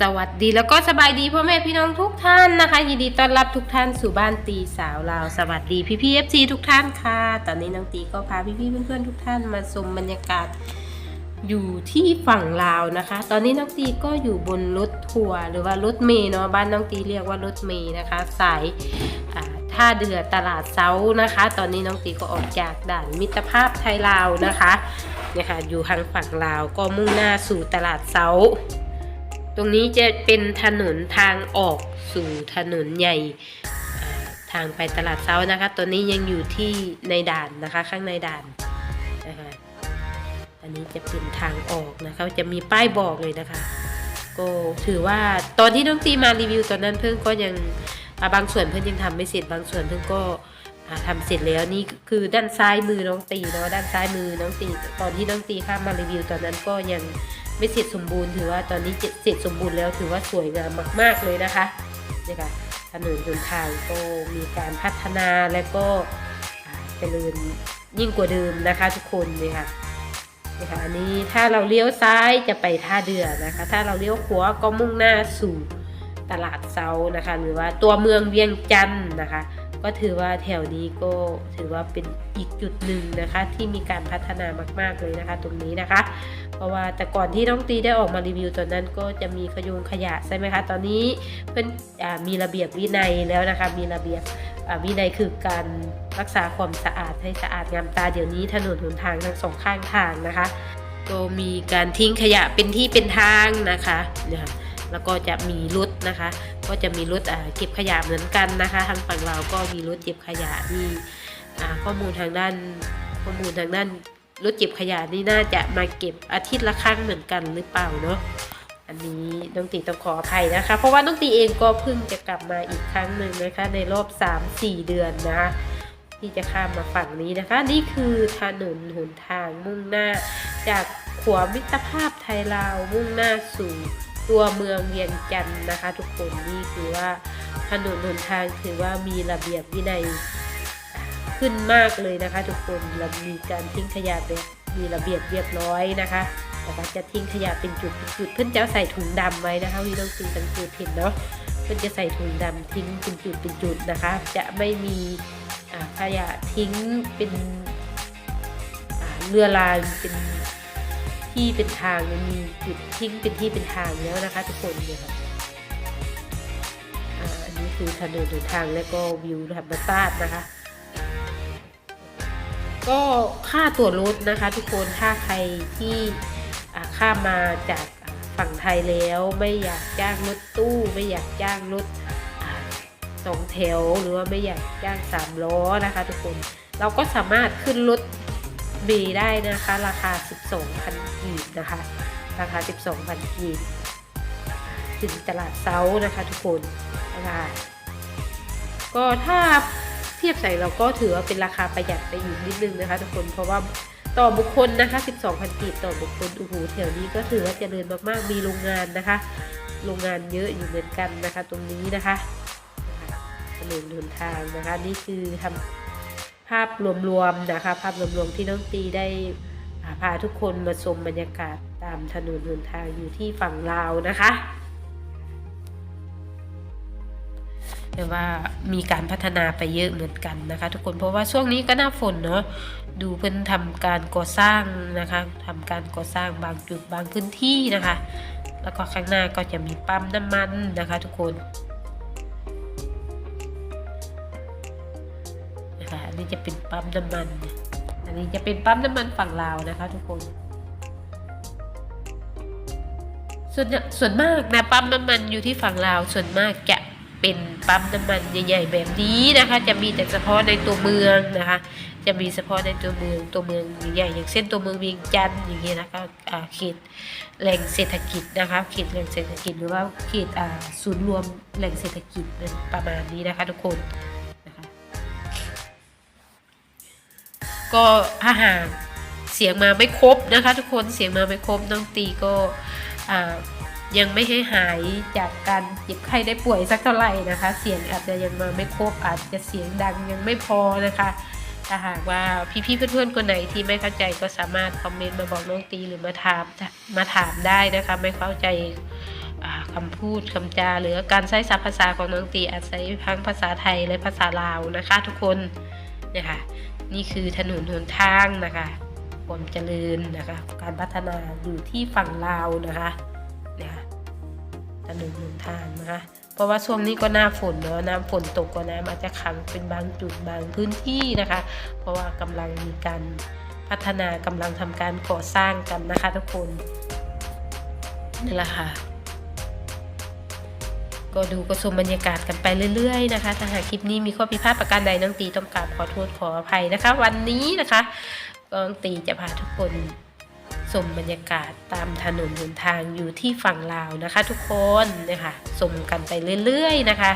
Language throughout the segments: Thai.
สวัสดีแล้วก็สบายดีพ่อแม่พี่น้องทุกท่านนะคะ ยินดีต้อนรับทุกท่านสู่บ้านตีสาวลาวสวัสดีพี่พี่เอฟซีทุกท่านค่ะ ตอนนี้น้องตีก็พาพี่พี่เพื่อนๆทุกท่านมาชมบรรยากาศอยู่ที่ฝั่งลาวนะคะ ตอนนี้น้องตีก็อยู่บนรถทัวร์หรือว่ารถเมล์เนาะบ้านน้องตีเรียกว่ารถเมล์นะคะ สายท่าเดือตลาดเซานะคะ ตอนนี้น้องตีก็ออกจากด่านมิตรภาพไทยลาวนะคะเนี่ยค่ะอยู่ทางฝั่งลาวก็มุ่งหน้าสู่ตลาดเซา ตรงนี้จะเป็นถนนทางออกสู่ถนนใหญ่ทางไปตลาดเช้านะคะ ตัวนี้ยังอยู่ที่ในด่านนะคะ ข้างในด่านนะคะอันนี้จะเป็นทางออกนะคะจะมีป้ายบอกเลยนะคะ ก็ถือว่าตอนที่น้องตีมารีวิวตอนนั้นเพิ่งก็ยังาบางส่วนเพิ่งยังทำไม่เสร็จบางส่วนเพิ่งก็อ่าทำเสร็จแล้วนี่คือด้านซ้ายมือน้องตีเนาะด้านซ้ายมือน้องตีตอนที่น้องตีข้ามมารีวิวตอนนั้นก็ยัง ไม่เสร็จสมบูรณ์ถือว่าตอนนี้เสร็จสมบูรณ์แล้วถือว่าสวยงามมาก ๆเลยนะคะนี่ค่ะถนนหนทางก็มีการพัฒนาและก็อ่าเจริญยิ่งกว่าเดิมนะคะทุกคนนี่ค่ะนี่ค่ะอันนี้ถ้าเราเลี้ยวซ้ายจะไปท่าเรือนะคะ ถ้าเราเลี้ยวขวาก็มุ่งหน้าสู่ตลาดเซานะคะ หรือว่าตัวเมืองเวียงจันทร์นะคะ ก็ถือว่าแถวนี้ก็ถือว่าเป็นอีกจุดหนึ่งนะคะ ที่มีการพัฒนามาก ๆเลยนะคะ ตรงนี้นะคะ เพราะว่าแต่ก่อนที่น้องตีได้ออกมารีวิวตอนนั้นก็จะมีขยงขยะใช่ไหมคะ ตอนนี้เพื่อนอมีระเบียบวินัยแล้วนะคะ มีระเบียบวินัยคือการรักษาความสะอาดให้สะอาดงามตาเดี๋ยวนี้ถนนหนทางทั้งสองข้างทางนะคะ ก็มีการทิ้งขยะเป็นที่เป็นทางนะคะเนี่ยค่ะ แล้วก็จะมีรถนะคะ ก็จะมีรถเก็บขยะเหมือนกันนะคะ ทางฝั่งเราก็มีรถเก็บขยะนี่ข้อมูลทางด้านข้อมูลทางด้านรถเก็บขยะนี่น่าจะมาเก็บอาทิตย์ละครั้งเหมือนกันหรือเปล่าเนาะอันนี้น้องตีต้องขออภัยนะคะ เพราะว่าน้องตีเองก็เพิ่งจะกลับมาอีกครั้งหนึ่งนะคะ ในรอบ 3-4 เดือนนะคะที่จะข้ามมาฝั่งนี้นะคะ นี่คือถนนหนทางมุ่งหน้า จากขวามิตรภาพไทยลาวมุ่งหน้าสู่ ตัวเมืองเวียงจันทร์นะคะ ทุกคนนี่คือว่าถนนหนทางถือว่ามีระเบียบวินัยขึ้นมากเลยนะคะ ทุกคนเรามีการทิ้งขยะแบบมีระเบียบเรียบร้อยนะคะแต่ว่าจะทิ้งขยะเป็นจุดเป็นจุดเพื่อนจะใส่ถุงดำไว้นะคะวีต้องตีสังเกตเห็นเนาะเพื่อนจะใส่ถุงดำทิ้งเป็นจุดเป็นจุดนะคะ จะไม่มีขยะทิ้งเป็นเรือรางเป็น ที่เป็นทางมันมีจุดทิ้งเป็นที่เป็นทางแล้วนะคะ ทุกคนเนี่ยค่ะอันนี้คือถนนหนทางและก็วิวธรรมชาตินะคะ ก็ค่าตั๋วรถนะคะ ทุกคนถ้าใครที่ข้ามมาจากฝั่งไทยแล้วไม่อยากจ้างรถตู้ไม่อยากจ้างรถสองแถวหรือว่าไม่อยากจ้างสามล้อนะคะ ทุกคนเราก็สามารถขึ้นรถ เมล์ได้นะคะ ราคา 12,000กีบนะคะ ราคา 12,000กีบถึงตลาดเซานะคะทุกคนนะคะก็ถ้าเทียบใส่เราก็ถือว่าเป็นราคาประหยัดไปอีกนิดนึงนะคะ ทุกคนเพราะว่าต่อบุคคลนะคะ 12,000กีบต่อบุคคลโอ้โหแถวนี้ก็ถือว่าเจริญมากๆ มีโรงงานนะคะ โรงงานเยอะอยู่เหมือนกันนะคะ ตรงนี้นะคะถนนหนทางนะคะ นี่คือทำ ภาพรวมๆนะคะ ภาพรวมๆที่น้องตีได้พาทุกคนมาชมบรรยากาศตามถนนหนทางอยู่ที่ฝั่งลาวนะคะแต่ว่ามีการพัฒนาไปเยอะเหมือนกันนะคะ ทุกคนเพราะว่าช่วงนี้ก็หน้าฝนเนาะดูเพิ่นทำการก่อสร้างนะคะทำการก่อสร้างบางจุดบางพื้นที่นะคะ แล้วก็ข้างหน้าก็จะมีปั๊มน้ำมันนะคะ ทุกคนันนี้จะเป็นปั๊มน้ำมัน อันนี้จะเป็นปั๊มน้ำมันฝั่งลาวนะคะ ทุกคน ส่วนส่วนมากนะปั๊มน้ำมันอยู่ที่ฝั่งลาว ส่วนมากจะเป็นปั๊มน้ำมันใหญ่ๆแบบนี้นะคะ จะมีแต่เฉพาะในตัวเมืองนะคะ จะมีเฉพาะในตัวเมืองตัวเมืองใหญ่ๆอย่างเช่นตัวเมืองเวียงจันทร์อย่างเงี้ยนะคะเขตแหล่งเศรษฐกิจนะคะเขตแหล่งเศรษฐกิจหรือว่าเขตศูนย์รวมแหล่งเศรษฐกิจประมาณนี้นะคะ ทุกคน ก็ถ้าหากเสียงมาไม่ครบนะคะ ทุกคนเสียงมาไม่ครบน้องตีก็ยังไม่ให้หายจากการเจ็บไข้ได้ป่วยสักเท่าไหร่นะคะ เสียงอาจจะยังมาไม่ครบอาจจะเสียงดังยังไม่พอนะคะถ้าหากว่าพี่ๆเพื่อนๆคนไหนที่ไม่เข้าใจก็สามารถคอมเมนต์มาบอกน้องตีหรือมาถามมาถามได้นะคะ ไม่เข้าใจอ่าคำพูดคำจา หรือการใช้ศัพท์ภาษาของน้องตีอาจใช้ทั้งภาษาไทยและภาษาลาวนะคะ ทุกคนเนี่ยค่ะ นี่คือถนนหนทางนะคะความเจริญนะคะ การพัฒนาอยู่ที่ฝั่งลาวนะคะเนี่ยถนนหนทางนะคะ เพราะว่าช่วงนี้ก็หน้าฝนเนาะน้ำฝนตกก็น้ำอาจจะขังเป็นบางจุดบางพื้นที่นะคะ เพราะว่ากำลังมีการพัฒนากำลังทำการก่อสร้างกันนะคะทุกคนนี่แหละค่ะ ก็ดูก็ชมบรรยากาศกันไปเรื่อยๆนะคะ ถ้าหากคลิปนี้มีข้อผิดพลาดประการใดน้องตีต้องกราบขอโทษขออภัยนะคะ วันนี้นะคะน้องตีจะพาทุกคนชมบรรยากาศตามถนนหนทางอยู่ที่ฝั่งลาวนะคะ ทุกคนนะคะชมกันไปเรื่อยๆนะคะ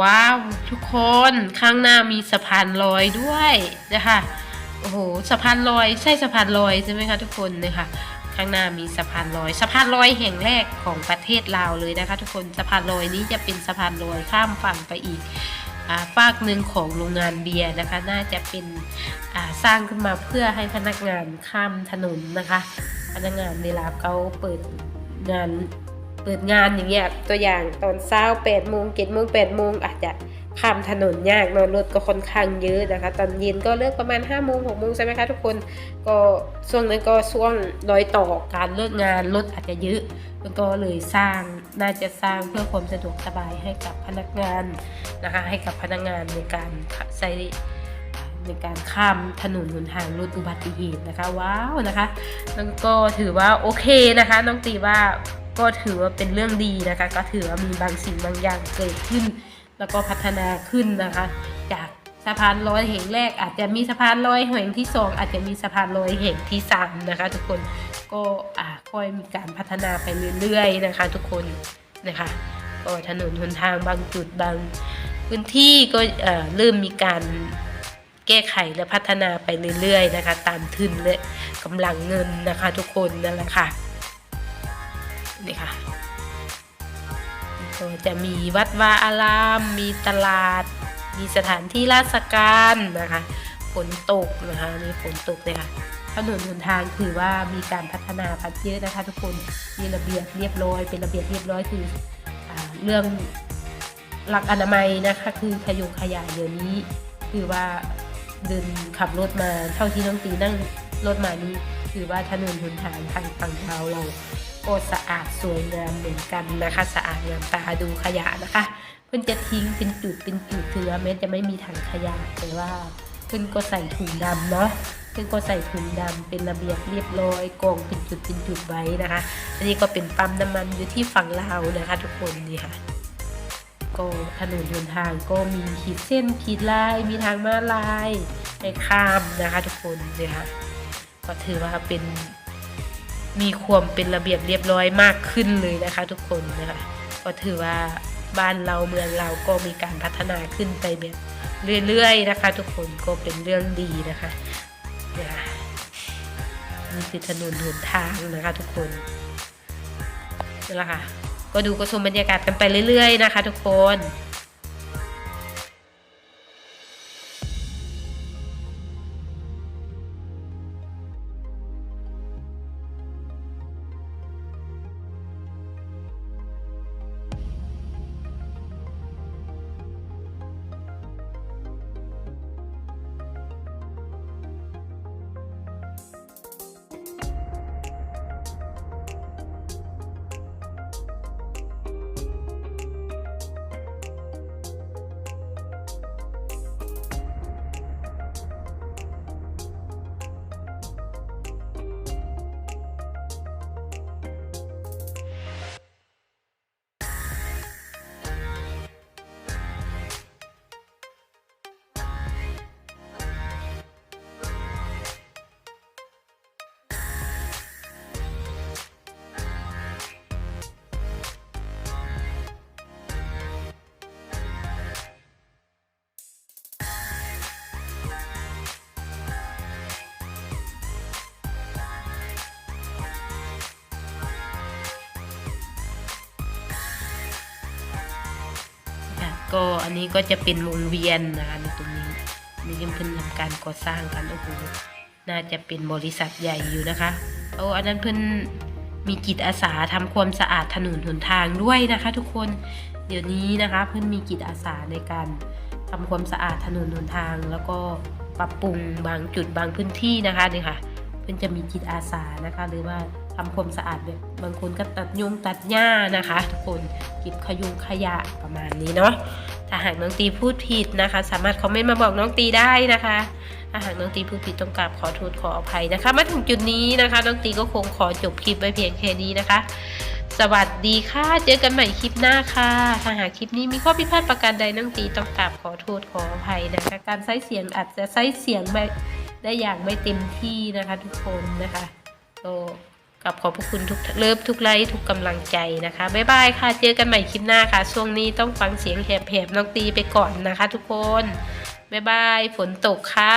ว้าว ทุกคนข้างหน้ามีสะพานลอยด้วยนะคะโอ้โหสะพานลอยใช่สะพานลอยใช่ไหมคะทุกคนนะคะข้างหน้ามีสะพานลอยสะพานลอยแห่งแรกของประเทศลาวเลยนะคะ ทุกคนสะพานลอยนี้จะเป็นสะพานลอยข้ามฝั่งไปอีกฝากหนึ่งของโรงงานเบียร์นะคะ น่าจะเป็นสร้างขึ้นมาเพื่อให้พนักงานข้ามถนนนะคะ พนักงานเวลาเขาเปิดงาน เปิดงานอย่างเงี้ยตัวอย่างตอนเช้าแปดโมงเจ็ดโมงแปดโมงอาจจะข้ามถนนยากนอนรถก็ค่อนข้างเยอะนะคะ ตอนเย็นก็เลิกประมาณ5้าโมงหกโมงใช่ไหมคะทุกคนก็ช่วงนั้นก็ช่วงรอยต่อการเลิกงานรถอาจจะเยอะมันก็เลยสร้างน่าจะสร้างเพื่อความสะดวกสบายให้กับพนักงานนะคะให้กับพนักงานในการใช้ในการข้ามถนนหนทางลดอุบัติเหตุนะคะว้าวนะคะแล้วก็ถือว่าโอเคนะคะ น้องตีว่า ก็ถือว่าเป็นเรื่องดีนะคะ ก็ถือว่ามีบางสิ่งบางอย่างเกิดขึ้น แล้วก็พัฒนาขึ้นนะคะ จากสะพานลอยแห่งแรก อาจจะมีสะพานลอยแห่งที่สองอาจจะมีสะพานลอยแห่งที่สามนะคะ ทุกคนก็อ่าค่อยมีการพัฒนาไปเรื่อยๆนะคะ ทุกคนนะคะก็ถนนหนทางบางจุดบางพื้นที่ก็เริ่มมีการแก้ไขและพัฒนาไปเรื่อยๆนะคะ ตามทุนและกำลังเงินนะคะ ทุกคนนั่นแหละค่ะ นี่ค่ะก็จะมีวัดวาอาราม มีตลาด มีสถานที่ราชการนะคะฝนตกนะคะนี่ฝนตกเลยค่ะถนนหนทางถือว่ามีการพัฒนาพัฒเยอะนะคะทุกคนมีระเบียบเรียบร้อย เป็นระเบียบเรียบร้อยคืออเรื่องหลักอนามัยนะคะ คือขยงขยะเดี๋ยวนี้ คือว่าเดินขับรถมาเท่าที่น้องตีนั่งรถมานี้ คือว่าถนนหนทางทางฝั่งเท้าเรา ก็สะอาดสวยงามเหมือนกันนะคะ สะอาดงามตาดูขยะนะคะ เพื่อนจะทิ้งเป็นจุดเป็นจุดถือว่าแม้จะไม่มีถังขยะแต่ว่าเพื่อนก็ใส่ถุงดำเนาะเพื่อนก็ใส่ถุงดำเป็นระเบียบเรียบร้อยกองเป็นจุดเป็นจุดไว้นะคะ อันนี้ก็เป็นปั๊มน้ำมันอยู่ที่ฝั่งลาวนะคะ ทุกคนนี่ค่ะก็ถนนหนทางก็มีขีดเส้นขีดลายมีทางม้าลายให้ข้ามนะคะ ทุกคนเนี่ยค่ะก็ถือว่าเป็น มีความเป็นระเบียบเรียบร้อยมากขึ้นเลยนะคะทุกคนนะคะก็ถือว่าบ้านเราเมืองเราก็มีการพัฒนาขึ้นไปแบบเรื่อยๆนะคะ ทุกคนก็เป็นเรื่องดีนะคะนี่ยค่ะนี่คือถนนหนทางนะคะทุกคนนี่แหละค่ะก็ดูก็ชมบรรยากาศกันไปเรื่อย ๆ นะคะ ทุกคน ก็อันนี้ก็จะเป็นวงเวียนนะคะในตรงนี้นี่ยังเพิ่งทำการก่อสร้างกันโอ้โหน่าจะเป็นบริษัทใหญ่อยู่นะคะเอาอันนั้นเพิ่นมีจิตอาสาทำความสะอาดถนนหนทางด้วยนะคะ ทุกคนเดี๋ยวนี้นะคะ เพิ่นมีจิตอาสาในการทำความสะอาดถนนหนทาง แล้วก็ปรับปรุงบางจุดบางพื้นที่นะคะนี่ค่ะ เพิ่นจะมีจิตอาสานะคะ หรือว่า ทำความสะอาดแบบบางคนก็ตัดยุงตัดหญ้านะคะ ทุกคนเก็บขยุงขยะประมาณนี้เนาะถ้าหากน้องตีพูดผิดนะคะ สามารถคอมเมนต์มาบอกน้องตีได้นะคะถ้าหากน้องตีพูดผิดต้องกราบขอโทษขออภัยนะคะ มาถึงจุดนี้นะคะ น้องตีก็คงขอจบคลิปไว้เพียงแค่นี้นะคะ สวัสดีค่ะ เจอกันใหม่คลิปหน้าค่ะถ้าหากคลิปนี้มีข้อผิดพลาดประการใดน้องตีต้องกราบขอโทษขออภัยนะคะ การใช้เสียงอาจจะใช้เสียงไม่ได้อย่างไม่เต็มที่นะคะทุกคนนะคะก็ กับขอบพระคุณทุกเลิฟทุกไลค์ทุกกำลังใจนะคะ บ๊ายบายค่ะ เจอกันใหม่คลิปหน้าค่ะ ช่วงนี้ต้องฟังเสียงแหบๆน้องตีไปก่อนนะคะ ทุกคน บ๊ายบาย ฝนตกค่ะ